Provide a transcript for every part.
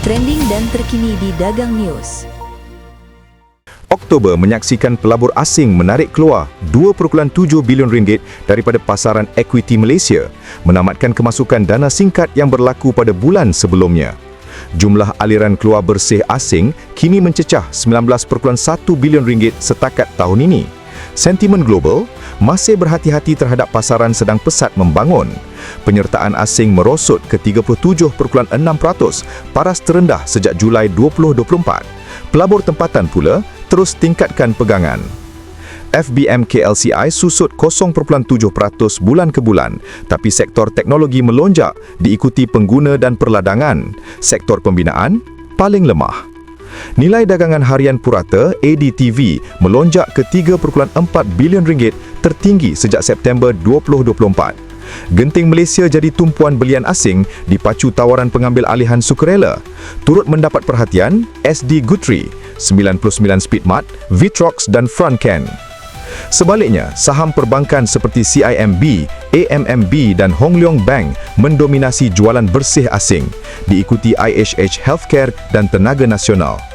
trending dan terkini di Dagang News. Oktober menyaksikan pelabur asing menarik keluar 2.7 bilion ringgit daripada pasaran equity Malaysia, menamatkan kemasukan dana singkat yang berlaku pada bulan sebelumnya. Jumlah aliran keluar bersih asing kini mencecah 19.1 bilion ringgit setakat tahun ini. Sentimen global masih berhati-hati terhadap pasaran sedang pesat membangun. Penyertaan asing merosot ke 37.6%, paras terendah sejak Julai 2024. Pelabur tempatan pula terus tingkatkan pegangan. FBM KLCI susut 0.7% bulan ke bulan, tapi sektor teknologi melonjak diikuti pengguna dan perladangan. Sektor pembinaan paling lemah. Nilai dagangan harian purata ADTV melonjak ke 3.4 bilion ringgit tertinggi sejak September 2024. Genting Malaysia jadi tumpuan belian asing dipacu tawaran pengambil alihan sukarela. Turut mendapat perhatian SD Guthrie, 99 Speedmart, Vitrox dan Frontcan. Sebaliknya, saham perbankan seperti CIMB, AMMB dan Hong Leong Bank mendominasi jualan bersih asing, diikuti IHH Healthcare dan Tenaga Nasional.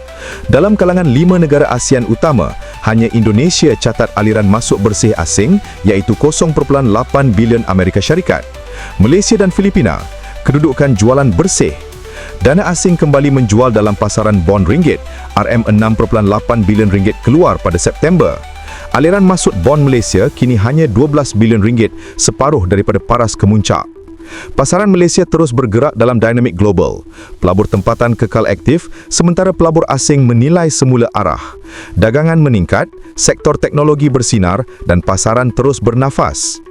Dalam kalangan lima negara ASEAN utama, hanya Indonesia catat aliran masuk bersih asing iaitu 0.8 bilion Amerika Syarikat. Malaysia dan Filipina, kedudukan jualan bersih. Dana asing kembali menjual dalam pasaran bond ringgit, RM6.8 bilion ringgit keluar pada September. Aliran masuk bond Malaysia kini hanya 12 bilion ringgit, separuh daripada paras kemuncak. Pasaran Malaysia terus bergerak dalam dinamik global. Pelabur tempatan kekal aktif sementara pelabur asing menilai semula arah. Dagangan meningkat, sektor teknologi bersinar dan pasaran terus bernafas.